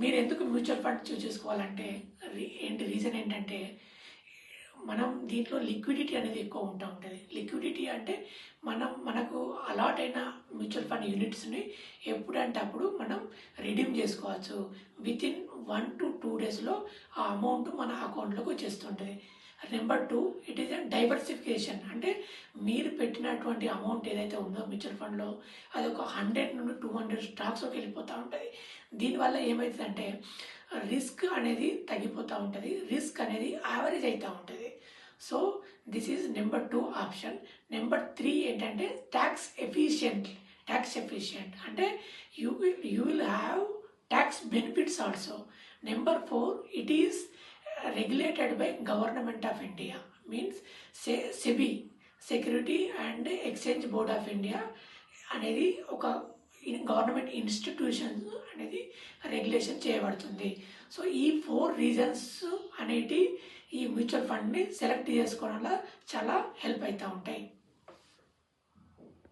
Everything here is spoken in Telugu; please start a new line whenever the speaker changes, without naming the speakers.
మీరు ఎందుకు మ్యూచువల్ ఫండ్ చూస్ చేసుకోవాలంటే ఏంటి రీజన్ ఏంటంటే మనం దీంట్లో లిక్విడిటీ అనేది ఎక్కువ ఉంటా ఉంటుంది. లిక్విడిటీ అంటే మనం మనకు అలాట్ అయిన మ్యూచువల్ ఫండ్ యూనిట్స్ని ఎప్పుడంటే అప్పుడు మనం రిడీమ్ చేసుకోవచ్చు. Within one to two డేస్లో ఆ అమౌంట్ మన అకౌంట్లోకి వచ్చేస్తుంటుంది. Number two it is diversification అంటే మీరు పెట్టినటువంటి అమౌంట్ ఏదైతే ఉందో మ్యూచువల్ ఫండ్లో అది ఒక హండ్రెడ్ నుండి టూ హండ్రెడ్ స్టాక్స్లోకి వెళ్ళిపోతూ ఉంటుంది. దీనివల్ల ఏమవుతుందంటే రిస్క్ అనేది తగ్గిపోతూ ఉంటుంది. రిస్క్ అనేది యావరేజ్ అవుతూ ఉంటుంది. So this is number two option number three ఏంటంటే ట్యాక్స్ ఎఫిషియంట్ ట్యాక్స్ ఎఫిషియంట్ అంటే you will you will have tax benefits also number four it is regulated by government of india means say SEBI security and exchange board of India అనేది ఒక గవర్నమెంట్ ఇన్స్టిట్యూషన్స్ అనేది రెగ్యులేషన్ చేయబడుతుంది. సో ఈ ఫోర్ రీజన్స్ అనేటి ఈ మ్యూచువల్ ఫండ్ని సెలెక్ట్ చేసుకోవడంలో చాలా హెల్ప్ అవుతూ ఉంటాయి.